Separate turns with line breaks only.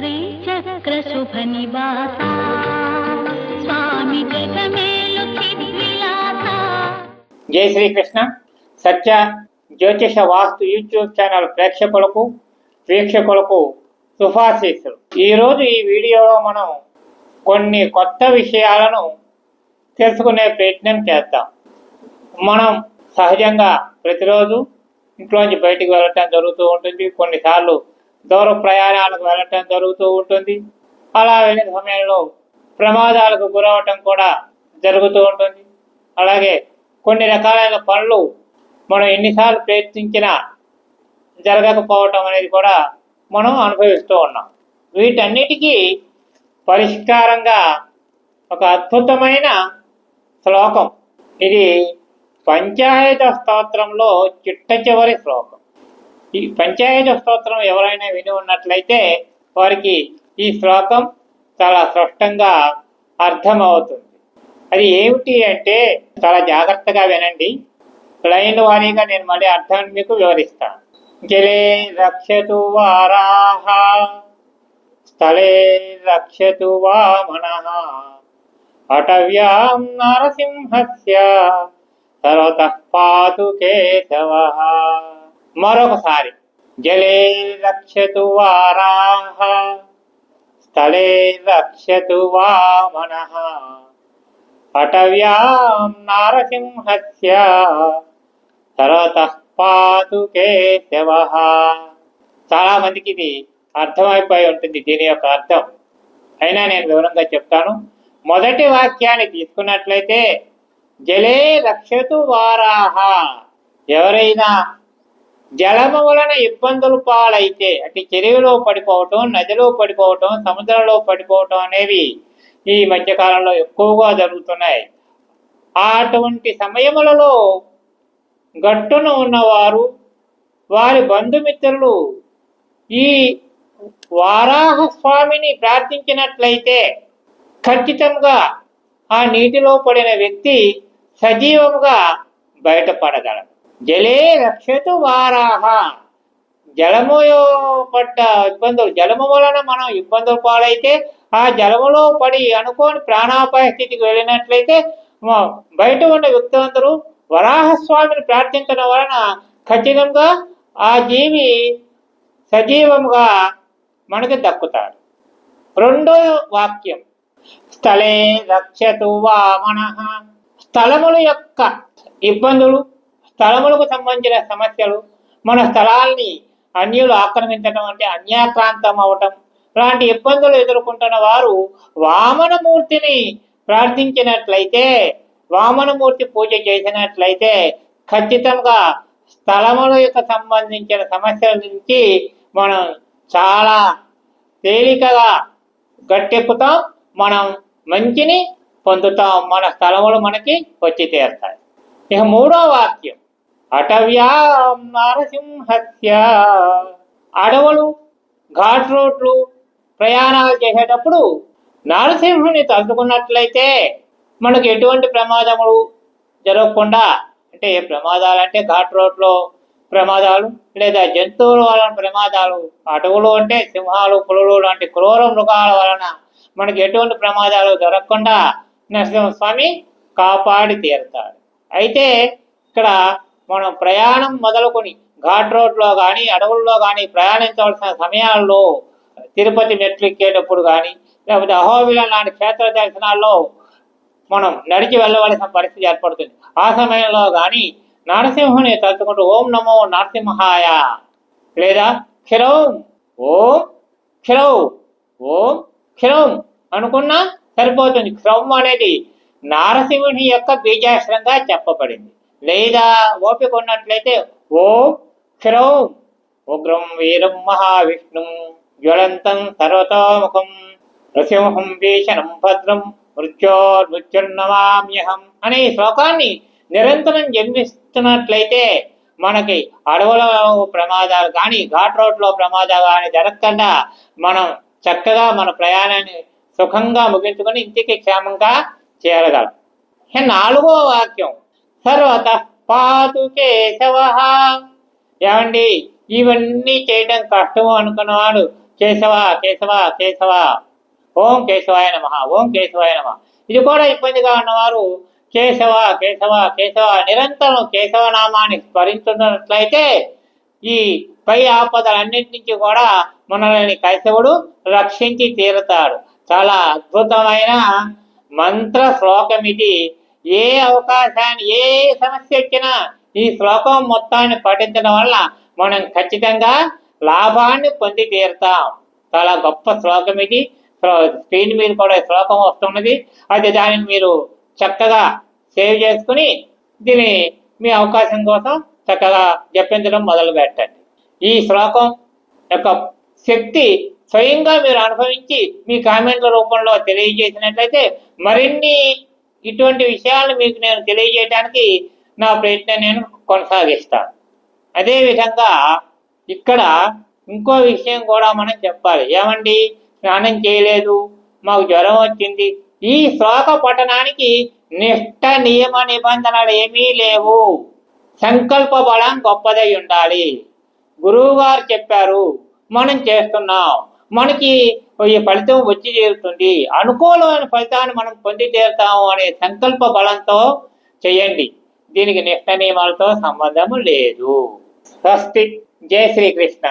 శ్రీచక్రశుభనివాసా స్వామి జగమేలు
జై శ్రీకృష్ణ. సత్య జ్యోతిష వాస్తు YouTube channel ప్రేక్షకులకు వీక్షకులకు శుభాశీస్సులు ఈరోజు ఈ వీడియోలో మనం కొన్ని కొత్త విషయాలను తెలుసుకునే ప్రయత్నం చేద్దాం. మనం సహజంగా ప్రతిరోజు ఇంట్లోంచి బయటికి వెళ్ళటం జరుగుతూ ఉంటుంది. కొన్నిసార్లు దూర ప్రయాణాలకు వెళ్ళటం జరుగుతూ ఉంటుంది. అలా వెళ్ళిన సమయంలో ప్రమాదాలకు గురవటం కూడా జరుగుతూ ఉంటుంది. అలాగే కొన్ని రకాలైన పనులు మనం ఎన్నిసార్లు ప్రయత్నించినా జరగకపోవటం అనేది కూడా మనం అనుభవిస్తూ ఉన్నాం. వీటన్నిటికీ పరిష్కారంగా ఒక అద్భుతమైన శ్లోకం. ఇది పంచాయత స్తోత్రంలో చిట్ట చివరి శ్లోకం. ఈ పంచాయత స్తోత్రం ఎవరైనా విని ఉన్నట్లయితే వారికి ఈ శ్లోకం చాలా స్పష్టంగా అర్థమవుతుంది. అది ఏమిటి అంటే చాలా జాగ్రత్తగా వినండి. లైన్ వారీగా నేను మళ్ళీ అర్థాన్ని మీకు వివరిస్తాను. జలే రక్షతు వారాహ స్థలే రక్షతు వామన అటవ్యాం నరసింహస్య సర్వత పాతు కేశవ. మరొకసారి. జలే రక్షతు వారాహ స్థలే రక్షతు వామన. అటవ్యాం నారసింహస్య తరత పాతు కేశవ. చాలా మందికి ఇది అర్థమైపోయి ఉంటుంది దీని యొక్క అర్థం. అయినా నేను వివరంగా చెప్తాను. మొదటి వాక్యాన్ని తీసుకున్నట్లయితే జలే రక్షతు వారాహ. ఎవరైనా జలము వలన ఇబ్బందులు పాలైతే అంటే చెరువులో పడిపోవటం నదిలో పడిపోవటం సముద్రంలో పడిపోవటం అనేవి ఈ మధ్యకాలంలో ఎక్కువగా జరుగుతున్నాయి. అటువంటి సమయములలో గట్టున ఉన్నవారు వారి బంధుమిత్రులు ఈ వారాహ స్వామిని ప్రార్థించినట్లయితే ఖచ్చితంగా ఆ నీటిలో పడిన వ్యక్తి సజీవముగా బయటపడగలడు. జలే రక్షతు వారాహ. జలము పడ్డ ఇబ్బందులు జలము వలన మనం ఇబ్బందులు పాలైతే ఆ జలములో పడి అనుకోని ప్రాణాపాయ స్థితికి వెళ్ళినట్లయితే బయట ఉన్న వ్యక్తులందరూ వరాహస్వామిని ప్రార్థించడం వలన ఖచ్చితంగా ఆ జీవి సజీవముగా మనకు దక్కుతాడు. రెండో వాక్యం. స్థలే రక్షతు వామన స్థలముల యొక్క ఇబ్బందులు స్థలములకు సంబంధించిన సమస్యలు మన స్థలాల్ని అన్యులు ఆక్రమించడం అంటే అన్యాక్రాంతం అవటం లాంటి ఇబ్బందులు ఎదుర్కొంటున్న వారు వామనమూర్తిని ప్రార్థించినట్లయితే వామనమూర్తి పూజ చేసినట్లయితే ఖచ్చితంగా స్థలముల యొక్క సంబంధించిన సమస్యల నుంచి మనం చాలా తేలికగా గట్టెక్కుతాం మనం మంచిని పొందుతాం మన స్థలములు మనకి వచ్చి తీరుతాయి. ఇక మూడో వాక్యం. అటవ్యాం నరసింహత్య అడవులు ఘాట్ రోడ్లు ప్రయాణాలు చేసేటప్పుడు నరసింహుని తలుచుకున్నట్లయితే మనకు ఎటువంటి ప్రమాదములు జరగకుండా అంటే ఏ ప్రమాదాలు అంటే ఘాట్ రోడ్లో ప్రమాదాలు లేదా జంతువుల వలన ప్రమాదాలు అడవులు అంటే సింహాలు పులులు లాంటి క్రూర మృగాల వలన మనకి ఎటువంటి ప్రమాదాలు జరగకుండా నరసింహస్వామి కాపాడి తీరుతాడు. అయితే ఇక్కడ మనం ప్రయాణం మొదలుకొని ఘాట్ రోడ్లో కానీ అడవుల్లో కానీ ప్రయాణించవలసిన సమయాల్లో తిరుపతి మెట్లు ఎక్కేటప్పుడు కానీ లేకపోతే అహోబిలం లాంటి క్షేత్ర దర్శనాల్లో మనం నడిచి వెళ్ళవలసిన పరిస్థితి ఏర్పడుతుంది. ఆ సమయంలో కానీ నరసింహుని తలుచుకుంటూ ఓం నమో నరసింహాయ. లేదా క్షిరౌం ఓం క్షిరౌ ఓం క్షిరౌం అనుకున్నా సరిపోతుంది. క్షౌం అనేది నారసింహుని యొక్క బీజాక్షరంగా చెప్పబడింది. లేదా ఓపిక ఉన్నట్లయితే ఓం క్షిరౌం ఉగ్రం వీరం మహావిష్ణుం జ్వలంతం సర్వతోముఖం నృసింహం భీషణం భద్రం మృత్యోర్మృత్యుర్నమామ్యహం అనే శ్లోకాన్ని నిరంతరం జన్మిస్తున్నట్లయితే మనకి అడవుల ప్రమాదాలు కానీ ఘాట్ రోడ్లో ప్రమాదాలు కానీ జరగకుండా మనం చక్కగా మన ప్రయాణాన్ని సుఖంగా ముగించుకొని ఇంటికి క్షేమంగా చేరగలం. నాలుగో వాక్యం. సర్వత పాతు కేశవ ఏమండి? ఇవన్నీ చేయడం కష్టము అనుకున్నవాడు కేశవ కేశవ కేశవ. ఓం కేశవాయ నమ ఓం కేశవాయ నమ. ఇది కూడా ఇబ్బందిగా ఉన్నవారు కేశవ కేశవ కేశవ నిరంతరం కేశవనామాన్ని స్మరించున్నట్లయితే ఈ పై ఆపదలన్నింటి నుంచి కూడా మనల్ని కేశవుడు రక్షించి తీరుతాడు. చాలా అద్భుతమైన మంత్ర శ్లోకం ఇది ఏ అవకాశాన్ని ఏ సమస్య వచ్చినా ఈ శ్లోకం మొత్తాన్ని పఠించడం వల్ల మనం ఖచ్చితంగా లాభాన్ని పొంది తీరుతాం. చాలా గొప్ప శ్లోకం ఇది. స్క్రీన్ మీద కూడా శ్లోకం వస్తున్నది. అది దానిని మీరు చక్కగా సేవ్ చేసుకుని దీని మీ అవకాశం కోసం చక్కగా జపించడం మొదలు పెట్టండి. ఈ శ్లోకం యొక్క శక్తి స్వయంగా మీరు అనుభవించి మీ కామెంట్ల రూపంలో తెలియజేసినట్లయితే మరిన్ని ఇటువంటి విషయాలు మీకు నేను తెలియజేయడానికి నా ప్రయత్నం నేను కొనసాగిస్తాను. అదేవిధంగా ఇక్కడ ఇంకో విషయం కూడా మనం చెప్పాలి. ఏమండి? స్నానం చేయలేదు మాకు జ్వరం వచ్చింది. ఈ శ్లోక పఠనానికి నిష్ట నియమ నిబంధనలు ఏమీ లేవు. సంకల్ప బలం గొప్పదై ఉండాలి. గురువుగారు చెప్పారు మనం చేస్తున్నాం. మనకి ఫలితం వచ్చి చేరుతుంది. అనుకూలమైన ఫలితాన్ని మనం పొంది చేరుతాము అనే సంకల్ప బలంతో చేయండి. దీనికి నిష్ట నియమాలతో సంబంధం లేదు. స్వస్తి. జై శ్రీకృష్ణ.